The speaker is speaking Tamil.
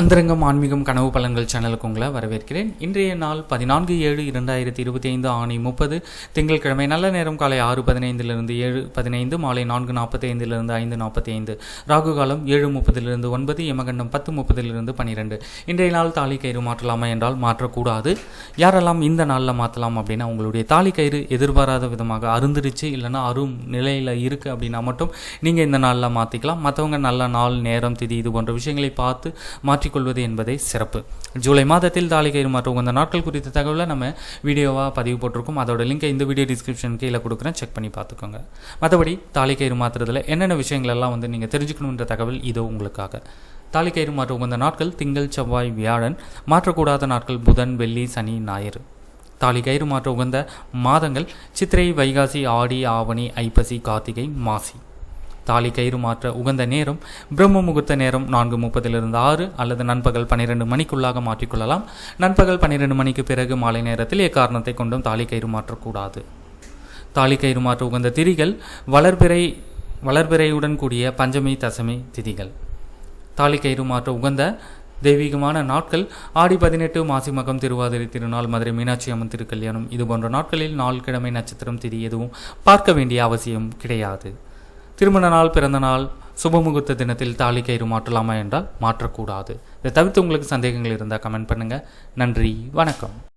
அந்தரங்கம் ஆன்மீகம் கனவு பலன்கள் சேனலுக்கு உங்களை வரவேற்கிறேன். இன்றைய நாள் பதினான்கு ஏழு இரண்டாயிரத்தி இருபத்தி ஐந்து ஆணி முப்பது. திங்கட்கிழமை நல்ல நேரம் காலை ஆறு பதினைந்திலிருந்து ஏழு பதினைந்து மாலை நான்கு நாற்பத்தி ஐந்திலிருந்து ஐந்து நாற்பத்தி ஐந்து ராகு காலம் ஏழு முப்பதிலிருந்து ஒன்பது யமகண்டம் பத்து முப்பதிலிருந்து பன்னிரெண்டு இன்றைய நாள் தாலி கயிறு மாற்றலாமா என்றால் மாற்றக்கூடாது. யாரெல்லாம் இந்த நாளில் மாற்றலாம் அப்படின்னா உங்களுடைய தாலி கயிறு எதிர்பாராத விதமாக அருந்துருச்சு இல்லைன்னா அரும் நிலையில் இருக்குது அப்படின்னா மட்டும் நீங்கள் இந்த நாளில் மாற்றிக்கலாம் மற்றவங்க நல்ல நாள் நேரம் திதி இது போன்ற விஷயங்களை பார்த்து மாற்றி மாற்றிக்கொள்வது என்பதே சிறப்பு. ஜூலை மாதத்தில் தாலி மாற்ற உகந்த நாட்கள் குறித்த தகவலை நம்ம வீடியோவாக பதிவு போட்டிருக்கோம். அதோட லிங்கை இந்த வீடியோ டிஸ்கிரிப்ஷன் கீழே கொடுக்குறேன். செக் பண்ணி பார்த்துக்கோங்க. மற்றபடி தாலி கயிறு மாற்றுறதுல என்னென்ன விஷயங்கள் எல்லாம் வந்து நீங்கள் தெரிஞ்சுக்கணுன்ற தகவல் இதோ உங்களுக்காக. தாலிகயிறு மாற்ற உகந்த நாட்கள் திங்கள் செவ்வாய் வியாழன் மாற்றக்கூடாத நாட்கள் புதன் வெள்ளி சனி ஞாயிறு. தாலி கயிறு மாற்ற உகந்த மாதங்கள் சித்திரை வைகாசி ஆடி ஆவணி ஐப்பசி கார்த்திகை மாசி. தாலி கயிறு மாற்ற உகந்த நேரம் பிரம்ம முகூர்த்த நேரம் நான்கு முப்பதிலிருந்து ஆறு அல்லது நண்பகல் பன்னிரெண்டு மணிக்குள்ளாக மாற்றிக்கொள்ளலாம். நண்பகல் பன்னிரெண்டு மணிக்கு பிறகு மாலை நேரத்தில் எக்காரணத்தை கொண்டும் தாலி கயிறு மாற்றக்கூடாது. தாலி கயிறு மாற்ற உகந்த திரிகள் வளர்பிறை வளர்பிறையுடன் கூடிய பஞ்சமி தசமி திதிகள். தாலி கயிறு மாற்ற உகந்த தெய்வீகமான நாட்கள் ஆடி பதினெட்டு மாசி மகம் திருவாதிரை திருநாள் மதுரை மீனாட்சி அம்மன் திருக்கல்யாணம் இது போன்ற நாட்களில் நாள் கிழமை நட்சத்திரம் திதி எதுவும் பார்க்க வேண்டிய அவசியம் கிடையாது. திருமண நாள் பிறந்த நாள் சுபமுகூர்த்த தினத்தில் தாலி கயிறு மாற்றலாமா என்றால் மாற்றக்கூடாது. இதை தவிர்த்து உங்களுக்கு சந்தேகங்கள் இருந்தால் கமெண்ட் பண்ணுங்கள் நன்றி வணக்கம்.